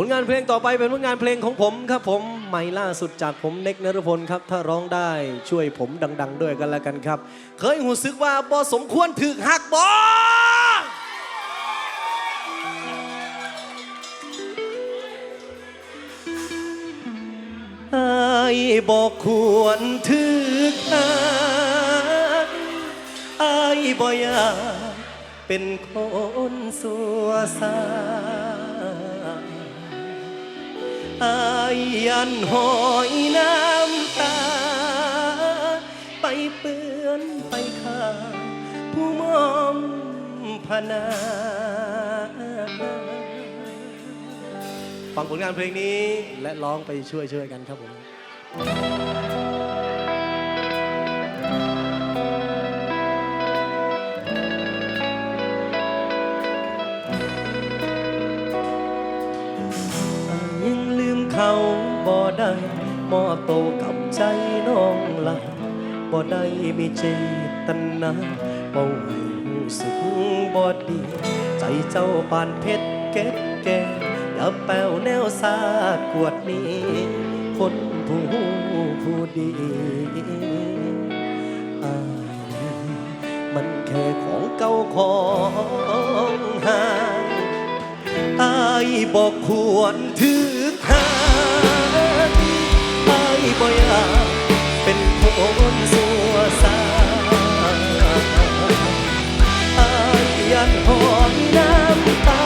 ผลงานเพลงต่อไปเป็นผลงานเพลงของผมครับผมใหม่ล่าสุดจากผมเน็กนรพลครับ ถ้าร้องได้ช่วยผมดัง ๆ ด้วยกันล้วกันครับ เคยหูซึกว่าบอสมควรถึกหักบอไอ้บอกควรถึกหักไอ้บ่อยากเป็นคนสัวซา อายยันหอยน้ำตา ไปเปื้อนไปข้าผู้มอมพนาฟังผลงานเพลงนี้และร้องไปช่วยช่วยๆกันครับผม มอโตกับใจน้องลาบ่ได้มีเจตนาบ่ให้รู้สึกบ่ดี ใจเจ้าปานเพชรเก็บแก่อย่าแป้วแนวสาดกวดนี้ คนผู้ผู้ดีอมันแค่ของเก่าของห่างอายบอกควรถือหางอ บ่อยากเป็นคนสัวซาอายยันหอมน้ำตา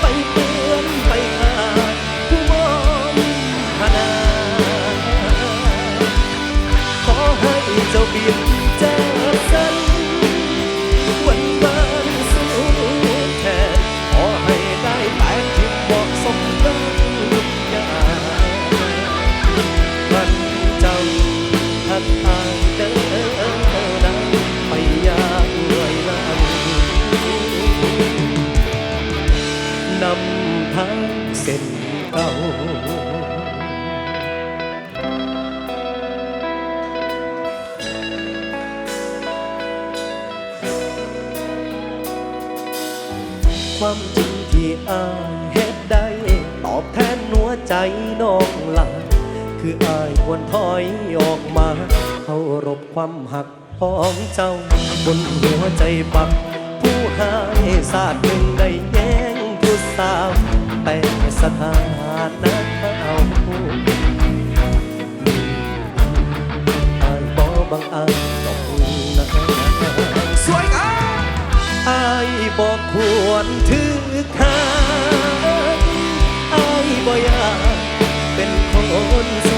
ไปเปื้อนไปขาดผู้มองพนา ขอให้เจ้าบิน บนหัวใจปัก ผู้หายศาสตร์หนึ่งได้แย่งผู้สาวแต่สถานะเขาอายบ่บังอาจต้องนะสวยครับอายบอกควรถือคางอายบ่อยากเป็นคนส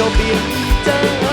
ให้เ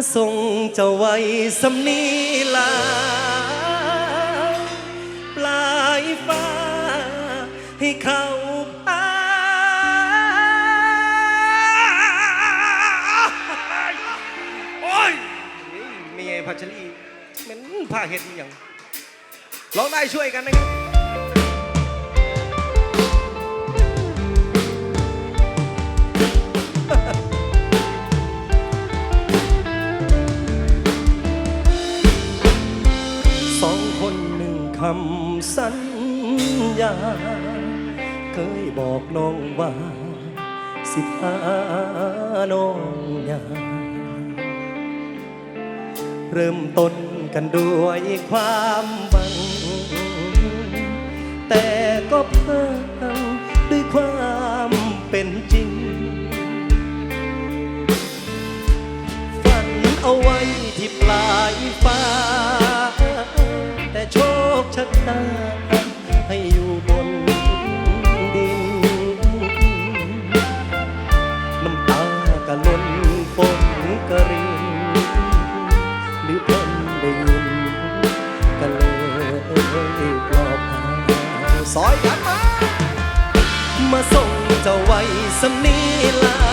เมื่อส่งเจ้าไว้สำนีลา ปลายฟ้าให้เขาพาโอ้ยมีไอ้พัชรีมันผ้าเห็ดอย่างร้องได้ช่วยกันนะครับ น้องยาเริ่มต้นกันด้วยความหวัง แต่ก็เพิ่งด้วยความเป็นจริง ฝันเอาไว้ที่ปลายฟ้า แต่โชคชะตา ส่งเจ้าไว้สำนีลา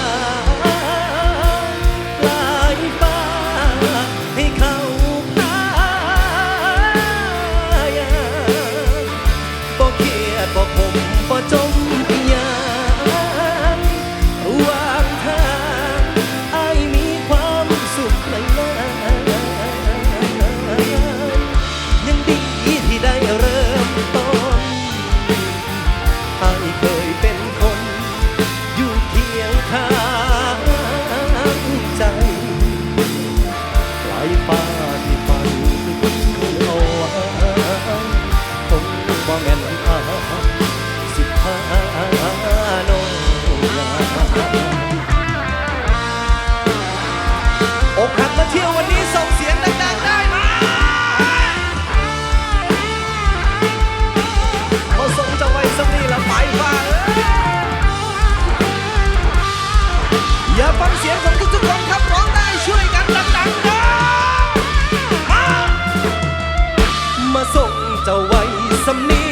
ฟังเสียงของทุกๆคนครับร้องได้ช่วยกันดังๆนะมามาส่งเจ้าไว้สำนี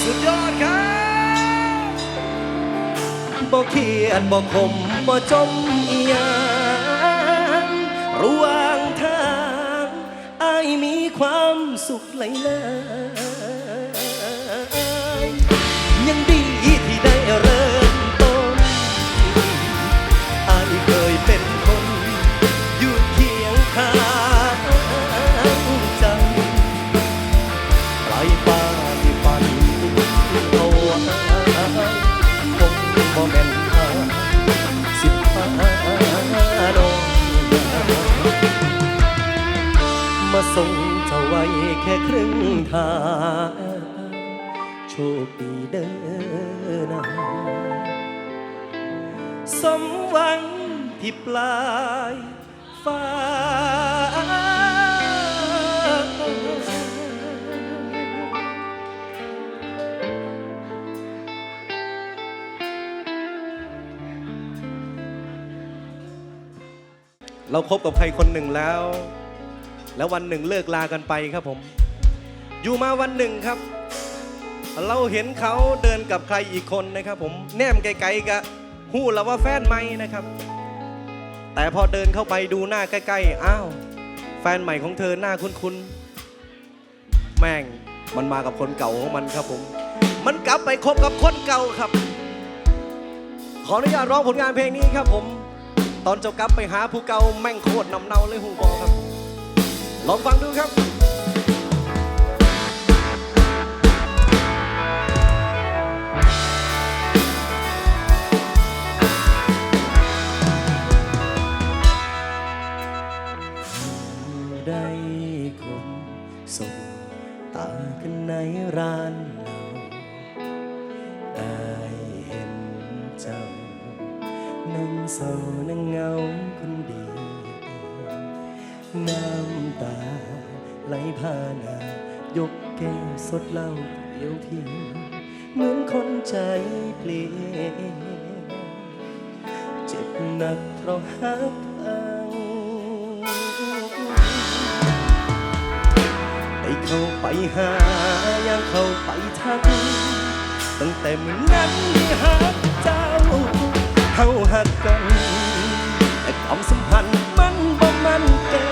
สุดยอดครับบ่เคียดบ่ขมบ่จมอียังระหว่างทางอายมีความสุขไหลาย เราคบกับใครคนหนึ่งแล้ว แล้ววันหนึ่งเลิกลากันไปครับผม อยู่มาวันหนึ่งครับ เราเห็นเขาเดินกับใครอีกคนนะครับ ผมแนมไกลๆกะหู้แล้วว่าแฟนไหมนะครับ แต่พอเดินเข้าไปดูหน้าใกล้ๆอ้าวแฟนใหม่ของเธอหน้าคุ้นๆแม่งมันมากับคนเก่าของมันครับผม มันกลับไปคบกับคนเก่าครับ ขออนุญาตร้องผลงานเพลงนี้ครับผม ตอนเจ้ากลับไปหาผู้เก่าแม่งโคตรนำเนาเลยหูบอครับ ลองฟังดูครับ พังได้เข้าไปหายังเข้าไปทัก ตั้งแต่เมื่อนั้นที่หักเจ้าเฮาหักกัน แต่ความสัมพันธ์มันบ่มันแก่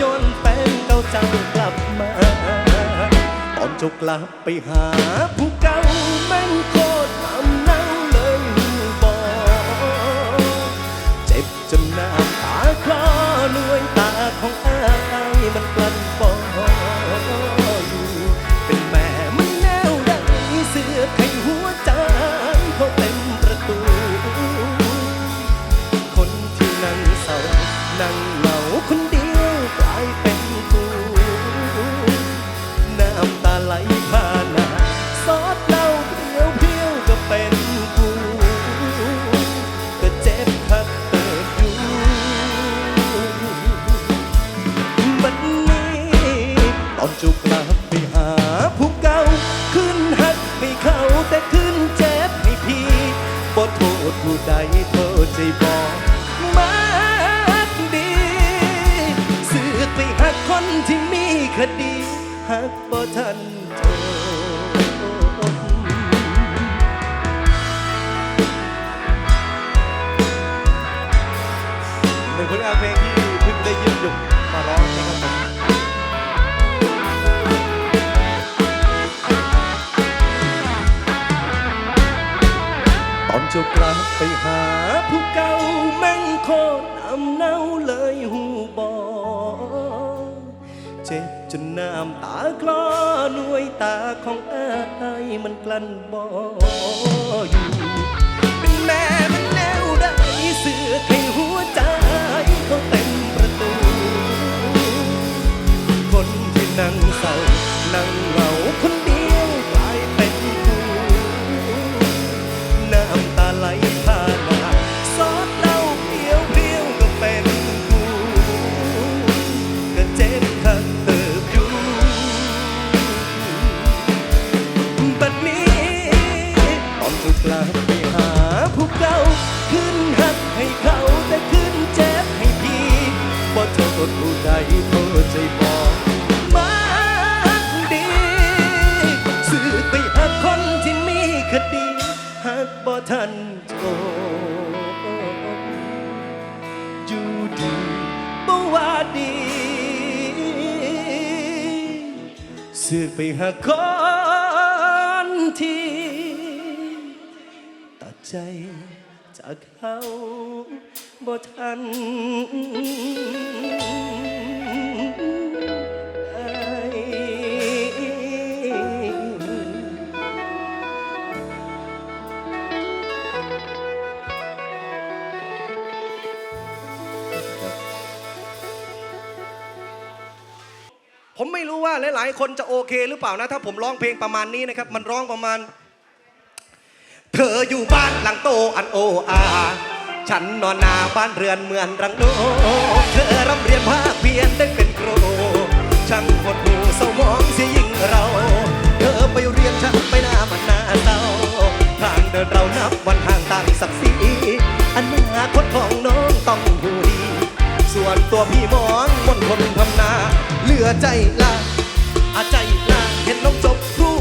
ย้อนแฟนเก่าเจ้ากลับมา ตอนเจ้ากลับไปหาผู้เก่าแม่งโค อน่วยตาของอายมันกลั้นปออยู่เป็นแม่มันแนวใดเสือไข้หัวใจ คดีหักบ่ทันโทษหนึ่งผลงานเพลงที่เพิ่งได้ยินหยุกมาร้องนะครับผมตอนเจ้ากลับไปหาผู้เก่าแม่งโคตรอำเนาเลย น้ำตาคลอหน่วยตาของอายมันกลั้นบ่อยู่ เป็นแม่มันแนวได้เสือไท หักบ่ทันโทษอยู่ดีบ่ว่าดีสืบไปหาคนที่ตัดใจจากเขาบ่ทัน ผมไม่รู้ว่าหลายๆ คนจะโอเคหรือเปล่านะ ถ้าผมร้องเพลงประมาณนี้นะครับ มันร้องประมาณ เธออยู่บ้านหลังโตอันโออาฉันนอนนาบ้านเรือนเหมือนรังโนเธอร่ำเรียนภาคเพียนได้เป็นครูช่างหดหูเศร้ามองเสียยิ่งเรา เธอไปเรียนฉันไปหน้ามันหน้าเศร้าทางเดินเรานับวันห่างต่างศักดิ์ศรีอนาคตของน้องต้องดูดี ส่วนตัวพี่มองบนคนทำนา เหลือใจละอาใจละเห็นน้องจบครู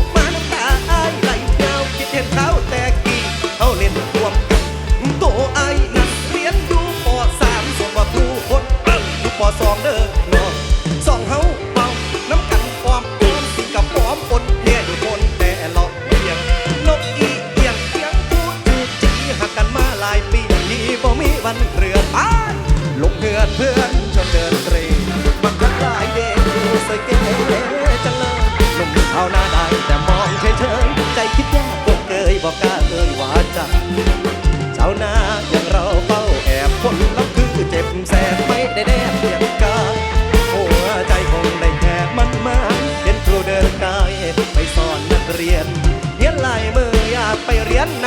ไปเรียน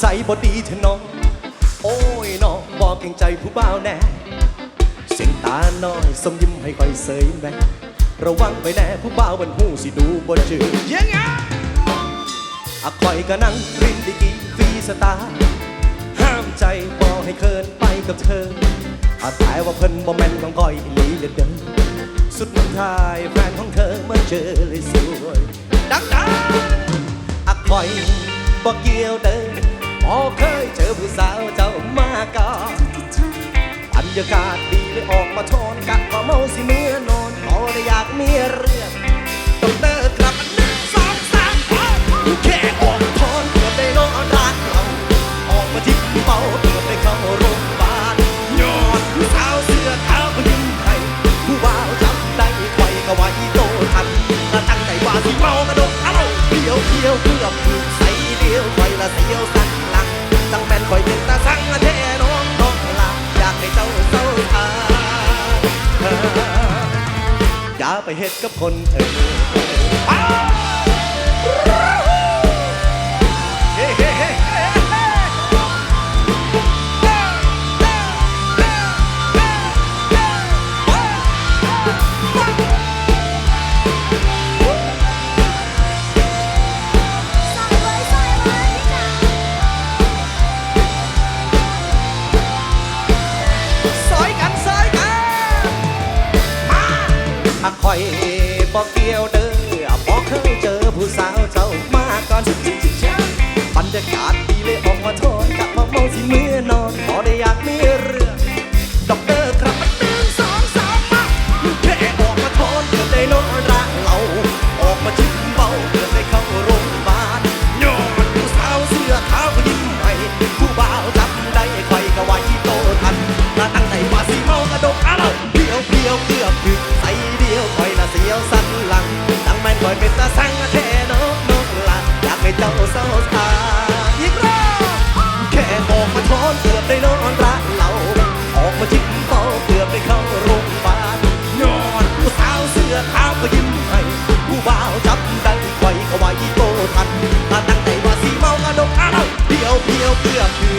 ใสับอดีเถอะน้อง โอ้ยน้องบอกเก่งใจผู้บ่าวแน่ เสียงตาน้อยสมยิ้มให้คอยเสยแม่ระวังไปแน่ผู้บ่าวมันหูสิดูบ่จืดยังไงอักคอยก็นั่งรินดีกีฟีสตา ห้ามใจบอให้เคินไปกับเธออาถ่ายว่าเพิ่นบอแมนของคอยอีหลีเดินสุดท้ายแฟนของเธอเมื่อเจอเลยสวยดังๆอักคอยบ่เกี่ยวเดิน อเคยเจอผู้สาวเจ้ามาก่อนบรรยากาศดีเลยออกมาชนกัะว่าเมาสิเมื่อนอนพอได้อยากมีเรื่องต้องเติร์กลับหนึ่งสองสามแค่ออกทอนเพื่อได้นอนร้านเราออกมาทิ้งเป่าเพื่อได้เข้าโรงพยาบาลยอดผู้สาวเสื้อเท้าพยิ้ไทยผู้บ่าวจำได้ไวก็ไว้โตทันกระตั้งใจว่าสิเมากระโดดเอาเดียวเดียวเพื่อบถูกใส่เดียวไวละเสียวสั่น สังเป็นคอยเป็นตาสังเทน้องน้องลาอยากให้เจ้าเศร้าอาอย่าไปเฮ็ดกับคนเออ อยบอกเกี่ยวเด้อบอกเคยเจอผู้สาวเจ้ามาก่อน Yeah.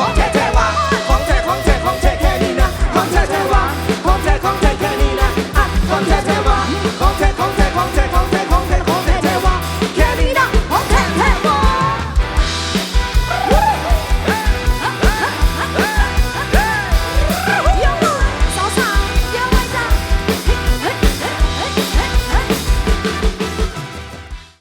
Okay.